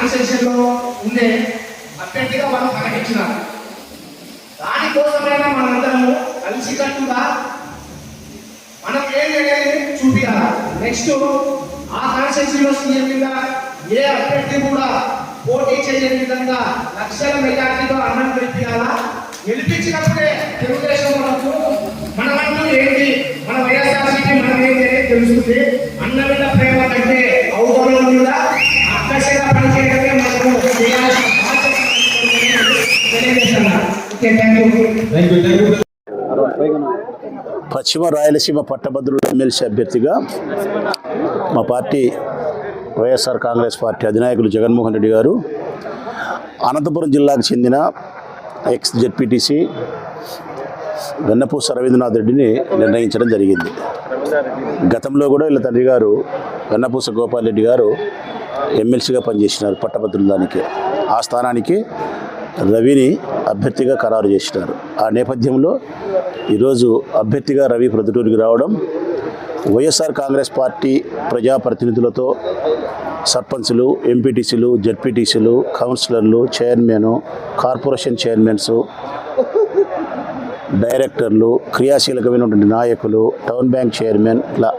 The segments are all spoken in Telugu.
కాన్స్టిట్యూషన్ ఉండే అభ్యర్థిగా మనం ప్రకటించినారు దానికోసమైనా మనందరము కలిసికట్టుగా మనం ఏం అనేది చూపించాలి నెక్స్ట్ ఆ కాన్స్టిట్యూన్సీలో సీఎం మీద ఏ అభ్యర్థి కూడా పోటీ చేయని విధంగా లక్షల మెజార్టీతో అన్నం గెలిపించాలా గెలిపించినప్పుడే తెలుగుదేశం మనకు మనమంటూ ఏంటి? మన వైఎస్ఆర్సీపీ మనం ఏంటి అనేది తెలుస్తుంది. అన్న మీద ప్రేమ కంటే ఔదోళన మీద పశ్చిమ రాయలసీమ పట్టభద్రుల ఎమ్మెల్సీ అభ్యర్థిగా మా పార్టీ వైఎస్ఆర్ కాంగ్రెస్ పార్టీ అధినాయకులు జగన్మోహన్ రెడ్డి గారు అనంతపురం జిల్లాకు చెందిన ఎక్స్ జెడ్పీటీసీ వెన్నపూస రవీంద్రనాథ్ రెడ్డిని నిర్ణయించడం జరిగింది. గతంలో కూడా వీళ్ళ తండ్రి గారు వెన్నపూస గోపాల్ రెడ్డి గారు ఎమ్మెల్సీగా పనిచేసినారు పట్టభద్రుల దానికి. ఆ స్థానానికి రవిని అభ్యర్థిగా ఖరారు చేసినారు. ఆ నేపథ్యంలో ఈరోజు అభ్యర్థిగా రవి ప్రొద్దుటూరుకి రావడం వైఎస్ఆర్ కాంగ్రెస్ పార్టీ ప్రజాప్రతినిధులతో సర్పంచ్లు ఎంపీటీసీలు జడ్పీటీసీలు కౌన్సిలర్లు చైర్మన్ కార్పొరేషన్ చైర్మన్స్ డైరెక్టర్లు క్రియాశీలకమైనటువంటి నాయకులు టౌన్ బ్యాంక్ చైర్మన్ ఇట్లా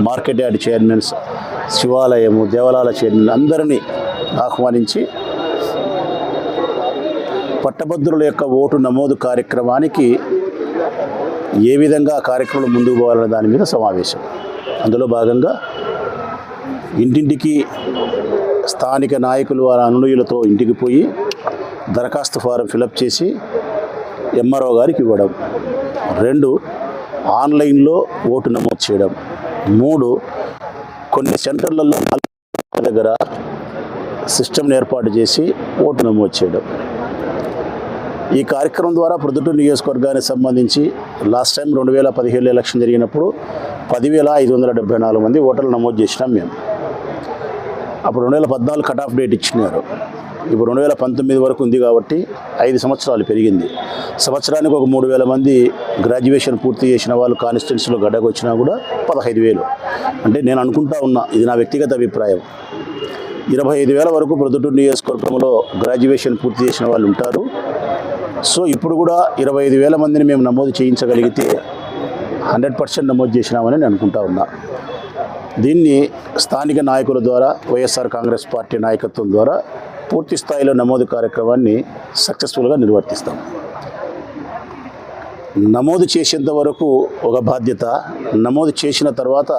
మార్కెట్ యార్డ్ చైర్మన్స్ శివాలయము దేవాలయాల చైర్మన్ అందరినీ ఆహ్వానించి పట్టభద్రుల యొక్క ఓటు నమోదు కార్యక్రమానికి ఏ విధంగా కార్యక్రమం ముందుకు పోవాలనే దాని మీద సమావేశం. అందులో భాగంగా ఇంటింటికి స్థానిక నాయకులు వారి అనునయులతో ఇంటికి పోయి దరఖాస్తు ఫారం ఫిలప్ చేసి ఎంఆర్ఓ గారికి ఇవ్వడం. రెండు ఆన్లైన్లో ఓటు నమోదు చేయడం. మూడు కొన్ని సెంటర్లలో దగ్గర సిస్టమ్ని ఏర్పాటు చేసి ఓటు నమోదు చేయడం. ఈ కార్యక్రమం ద్వారా ప్రొద్దుటూరు నియోజకవర్గానికి సంబంధించి లాస్ట్ టైం రెండు వేల పదిహేడు ఎలక్షన్ జరిగినప్పుడు పదివేల ఐదు వందల డెబ్బై నాలుగు మంది ఓటర్లు నమోదు చేసినాం మేము. అప్పుడు రెండు వేల పద్నాలుగు కట్ ఆఫ్ డేట్ ఇచ్చినారు. ఇప్పుడు రెండు వేల పంతొమ్మిది వరకు ఉంది కాబట్టి ఐదు సంవత్సరాలు పెరిగింది. సంవత్సరానికి ఒక మూడు వేల మంది గ్రాడ్యుయేషన్ పూర్తి చేసిన వాళ్ళు కాన్స్టిట్యున్సీలో గడ్డకు వచ్చినా కూడా పదహైదు వేలు. అంటే నేను అనుకుంటా ఉన్నా ఇది నా వ్యక్తిగత అభిప్రాయం. ఇరవై ఐదు వేల వరకు ప్రొద్దుటూరు నియోజకవర్గంలో గ్రాడ్యుయేషన్ పూర్తి చేసిన వాళ్ళు ఉంటారు. సో ఇప్పుడు కూడా ఇరవై ఐదు వేల మందిని మేము నమోదు చేయించగలిగితే హండ్రెడ్ పర్సెంట్ నమోదు చేసినామని నేను అనుకుంటా ఉన్నా. దీన్ని స్థానిక నాయకుల ద్వారా వైఎస్ఆర్ కాంగ్రెస్ పార్టీ నాయకత్వం ద్వారా పూర్తి స్థాయిలో నమోదు కార్యక్రమాన్ని సక్సెస్ఫుల్గా నిర్వర్తిస్తాం. నమోదు చేసేంత వరకు ఒక బాధ్యత నమోదు చేసిన తర్వాత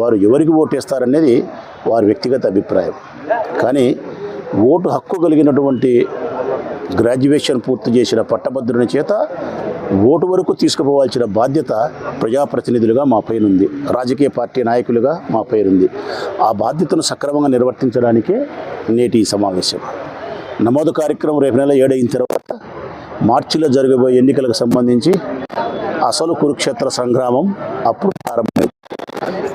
వారు ఎవరికి ఓటేస్తారనేది వారి వ్యక్తిగత అభిప్రాయం. కానీ ఓటు హక్కు కలిగినటువంటి గ్రాడ్యుయేషన్ పూర్తి చేసిన పట్టభద్రుని చేత ఓటు వరకు తీసుకుపోవాల్సిన బాధ్యత ప్రజాప్రతినిధులుగా మా పైనుంది. రాజకీయ పార్టీ నాయకులుగా మా పైనుంది. ఆ బాధ్యతను సక్రమంగా నిర్వర్తించడానికే నేటి ఈ సమావేశం. నమోదు కార్యక్రమం రేపు నెల ఏడైన తర్వాత మార్చిలో జరగబోయే ఎన్నికలకు సంబంధించి అసలు కురుక్షేత్ర సంగ్రామం అప్పుడు ప్రారంభం.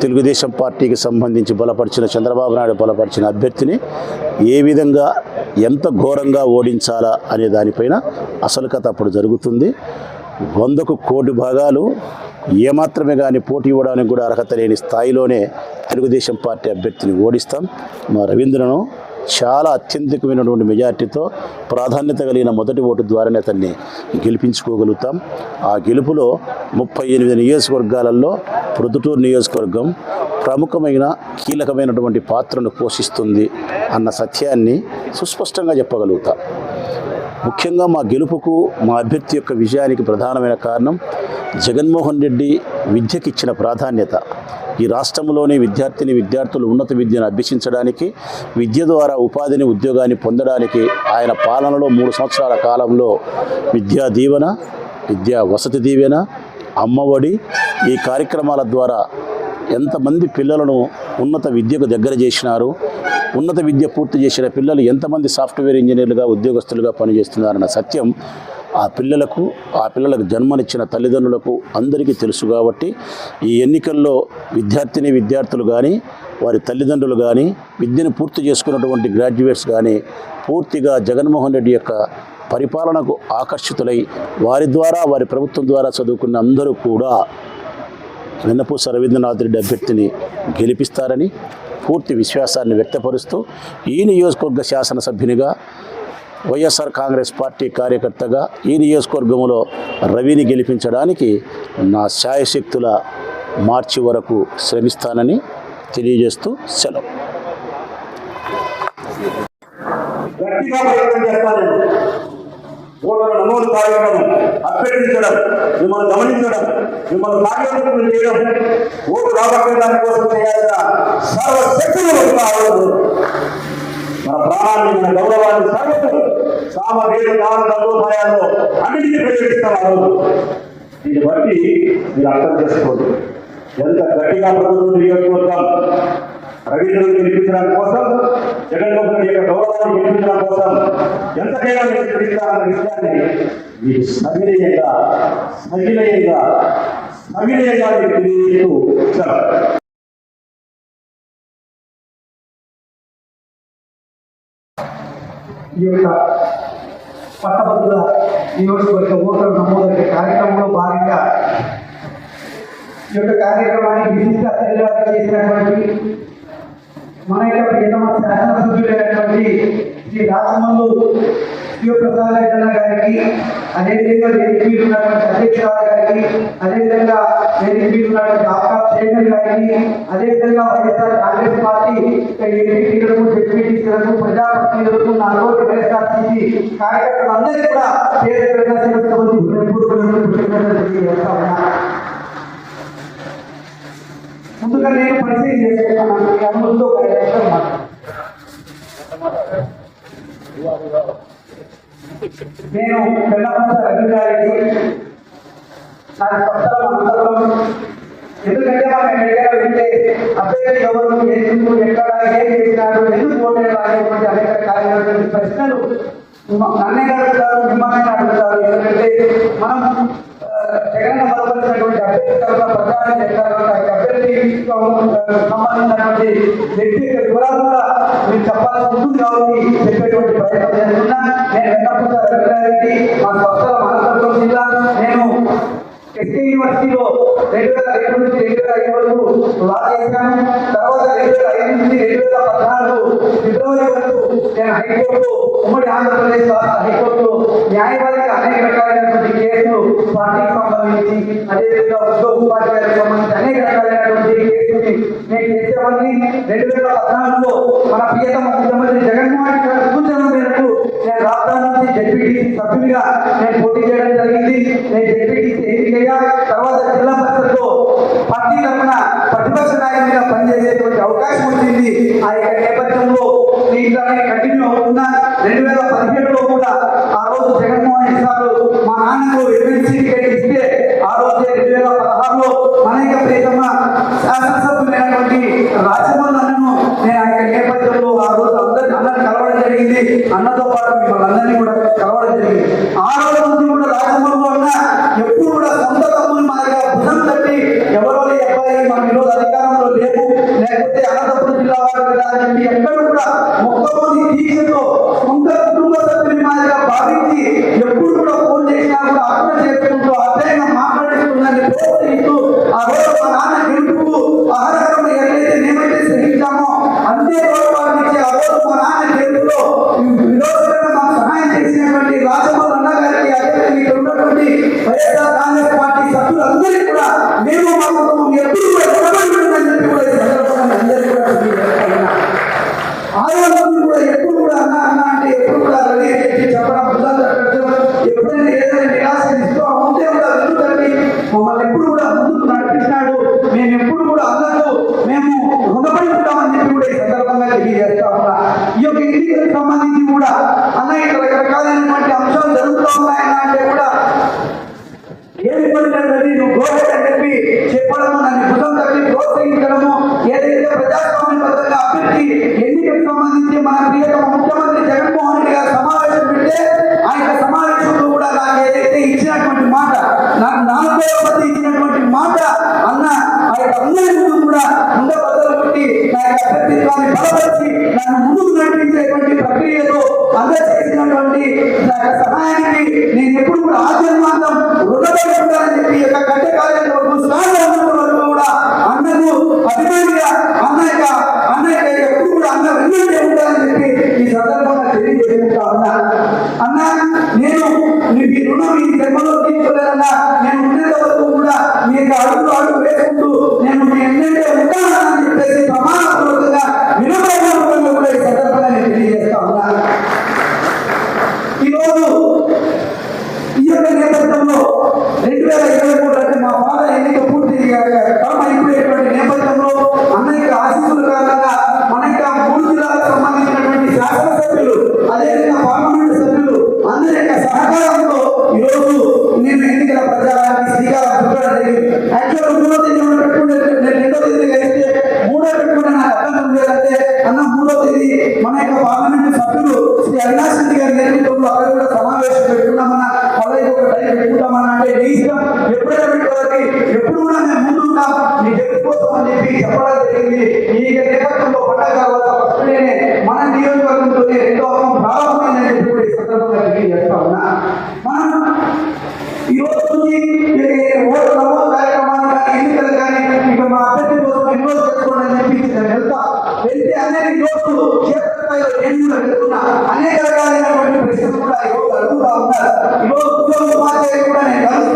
తెలుగుదేశం పార్టీకి సంబంధించి బలపరిచిన చంద్రబాబు నాయుడు బలపరిచిన అభ్యర్థిని ఏ విధంగా ఎంత ఘోరంగా ఓడించాలా అనే దానిపైన అసలు కథ అప్పుడు జరుగుతుంది. వందకు కోటి భాగాలు ఏమాత్రమే కానీ పోటీ ఇవ్వడానికి కూడా అర్హత లేని స్థాయిలోనే తెలుగుదేశం పార్టీ అభ్యర్థిని ఓడిస్తాం. మా రవీంద్రను చాలా అత్యంతికమైనటువంటి మెజార్టీతో ప్రాధాన్యత కలిగిన మొదటి ఓటు ద్వారానే అతన్ని గెలిపించుకోగలుగుతాం. ఆ గెలుపులో ముప్పై ఎనిమిది నియోజకవర్గాలలో ప్రొద్దుటూరు నియోజకవర్గం ప్రముఖమైన కీలకమైనటువంటి పాత్రను పోషిస్తుంది అన్న సత్యాన్ని సుస్పష్టంగా చెప్పగలుగుతాం. ముఖ్యంగా మా గెలుపుకు మా అభ్యర్థి యొక్క విజయానికి ప్రధానమైన కారణం జగన్మోహన్ రెడ్డి విద్యకిచ్చిన ప్రాధాన్యత. ఈ రాష్ట్రంలోని విద్యార్థిని విద్యార్థులు ఉన్నత విద్యను అభ్యసించడానికి విద్య ద్వారా ఉపాధిని ఉద్యోగాన్ని పొందడానికి ఆయన పాలనలో మూడు సంవత్సరాల కాలంలో విద్యా దీవెన విద్యా వసతి దీవెన అమ్మఒడి ఈ కార్యక్రమాల ద్వారా ఎంతమంది పిల్లలను ఉన్నత విద్యకు దగ్గర చేసినారు ఉన్నత విద్య పూర్తి చేసిన పిల్లలు ఎంతమంది సాఫ్ట్వేర్ ఇంజనీర్లుగా ఉద్యోగస్తులుగా పనిచేస్తున్నారన్న సత్యం ఆ పిల్లలకు ఆ పిల్లలకు జన్మనిచ్చిన తల్లిదండ్రులకు అందరికీ తెలుసు కాబట్టి ఈ ఎన్నికల్లో విద్యార్థిని విద్యార్థులు కానీ వారి తల్లిదండ్రులు కానీ విద్యను పూర్తి చేసుకున్నటువంటి గ్రాడ్యుయేట్స్ కానీ పూర్తిగా జగన్మోహన్ రెడ్డి యొక్క పరిపాలనకు ఆకర్షితులై వారి ద్వారా వారి ప్రభుత్వం ద్వారా చదువుకున్న అందరూ కూడా వెన్నపూస రవీంద్రనాథ్ రెడ్డి అభ్యర్థిని గెలిపిస్తారని పూర్తి విశ్వాసాన్ని వ్యక్తపరుస్తూ ఈ నియోజకవర్గ శాసనసభ్యునిగా వైఎస్ఆర్ కాంగ్రెస్ పార్టీ కార్యకర్తగా ఈ నియోజకవర్గంలో రవిని గెలిపించడానికి నా శాయశక్తుల మార్చి వరకు శ్రమిస్తానని తెలియజేస్తూ సెలవు. గట్టిగా ప్రయత్నం చేస్తాను. ఓటర్ల నమోదు కార్యక్రమం అభ్యర్థించడం మిమ్మల్ని గమనించడం మిమ్మల్ని కార్యక్రమం చేయడం ఓటు రాబట్టే దానికోసం చేయాల్సిన సర్వశక్తులు కావాలి మన ప్రాణాన్ని మన గౌరవాన్ని సర్వత్వం సామ వేద కాల దండోపాయాల్లో అన్నింటినీ ప్రయోగిస్తాం దీన్ని బట్టి మీరు అర్థం చేసుకోండి. ఎంత గట్టిగా ప్రభుత్వం నియోజకవర్గం రవీంద్రుని గెలిపించడం కోసం జగన్మోహన్ రెడ్డి యొక్క గౌరవాన్ని గెలిపించడం కోసం ఎంతకైనా మీరు గెలిపిస్తారన్న విషయాన్ని మీకు సవినయంగా సవినయంగా సవినయంగా తెలియజేస్తూ ఈ యొక్క పట్టభద్రుల నియోజకవర్గ ఓటర్ల నమోదు కార్యక్రమంలో భాగంగా ఈ యొక్క కార్యక్రమాన్ని విశిష్ట అతిథిగా చేసినటువంటి మన యొక్క ప్రియతమ శాసనసభ్యులైనటువంటి శ్రీ రాజమల్లు శివప్రసాద్ రెడ్డి గారికి అదేవిధంగా వేదిక ఉన్నటువంటి అధ్యక్షురాలు గారికి అదేవిధంగా వేదిక ఉన్నటువంటి ఆకాశ్ చైర్మన్ గారికి అదేవిధంగా వైఎస్ఆర్ కాంగ్రెస్ పార్టీ డిప్యూటీలకు ప్రజాప్రతినిధులకు వైఎస్ఆర్సీపీ కార్యకర్తలందరికీ కూడా పేరు పేరుగా ముందుగా నేను పరిచయం చేసుకున్నాను ఒక నేను రవి గారికి నా కొత్తలో మండలం ఎందుకంటే మన ఎక్కడ వింటే అభ్యర్థి ఎవరు ఎందుకు ఎక్కడ ఏం చేసినారు ఎందుకు ఓటేయాలి అనేటువంటి అనేక కార్యక్రమాలు ప్రశ్నలు. నన్నే అడుగుతారు మిమ్మల్ని అడుగుతారు ఎందుకంటే మనం జగన్ బలపరిచినటువంటి అభ్యర్థి తరఫున ప్రచారం చేస్తారు. అభ్యర్థి సంబంధించినటువంటి వ్యక్తి వివరాలు కూడా మీరు చెప్పాల్సి ఉంటుంది కాబట్టి చెప్పేటువంటి ప్రయత్నం నేను మా స్వస్థల అనంతపురం జిల్లా. నేను ఎస్కే యూనివర్సిటీలో రెండు వేల రెండు నుంచి రెండు వేల ఐదు వరకు లా చేశాను. తర్వాత రెండు వేల ఐదు నుంచి రెండు వేల పద్నాలుగు ఫిబ్రవరి వరకు నేను హైకోర్టు ఉమ్మడి ఆంధ్రప్రదేశ్ రాష్ట్ర హైకోర్టు న్యాయవాదిగా అనేక రకాలైనటువంటి కేసులు పార్టీకి సంబంధించి అదేవిధంగా ఉద్యోగ ఉపాధ్యాయులకు సంబంధించి అనేక రకాలైనటువంటి కేసుని నేను చేసేవాడిని. రెండు వేల పద్నాలుగులో మన ప్రియతమ ముఖ్యమంత్రి జగన్మోహన్ గారి సూచన రాష్ట్రం జడ్పీటీసీ సభ్యునిగా నేను పోటీ చేయడం జరిగింది. నేను జడ్పీటీసీ ఎన్నికయ్యా తర్వాత జిల్లా పరిషత్లో పార్టీ తరఫున ప్రతిపక్ష నాయకుడిగా పనిచేసేటువంటి అవకాశం వచ్చింది. ఆ యొక్క నేపథ్యంలో దీంట్లోనే కంటిన్యూ అవుతున్నా. రెండు వేల పదిహేడులో కూడా ఆ రోజు జగన్మోహన్ రెడ్డి సార్ మా నాన్నకు ఎమ్మెల్సీ టికెట్ ఇస్తే ఆ రోజు రెండు వేల పదహారులో మన యొక్క ప్రియతమ శాసనసభ్యులైనటువంటి రాజమోహన్ అన్నను నేను ఆ యొక్క నేపథ్యంలో ఆ రోజు అందరిని అందరిని కలవడం జరిగింది అన్నతో పాటు మిమ్మల్ని అందరినీ కూడా కలవడం జరిగింది ఆ రోజు నుంచి కూడా రాజమోహన్ అన్న ఎప్పుడు కూడా సొంత తమ్ముని మాదిరిగా భుజం తట్టి ఎవరో ఈ అబ్బాయి మన ఈరోజు అధికారంలో లేవు లేకపోతే అనంతపురం జిల్లా వారు కదా ఎక్కడ కూడా మొక్కమోది దీక్షతో సొంత కుటుంబ సభ్యుని మాదిరిగా భావించి ఎప్పుడు కూడా ఫోన్ చేసినా కూడా అర్థం చేసుకుంటూ అర్థంగా మాట్లాడిస్తుందని ప్రోత్సహిస్తూ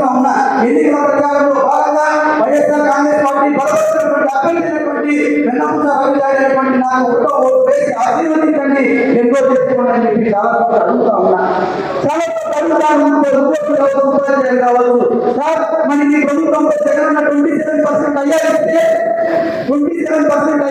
కార్యక్రమంలో ఉన్న ఎన్నికల ప్రచారంలో భాగంగా వైఎస్ఆర్ కాంగ్రెస్ పార్టీ బలపరిచినటువంటి అభ్యర్థినటువంటి నాకు ఆశీర్వదించండి. ఎంతో చేసుకోండి చాలా అడుగుతా ఉన్నా. చాలా కావచ్చు. మనకి ప్రభుత్వంలో జగన్ ట్వంటీ సెవెన్ పర్సెంట్ అయ్యాలంటే ట్వంటీ సెవెన్ పర్సెంట్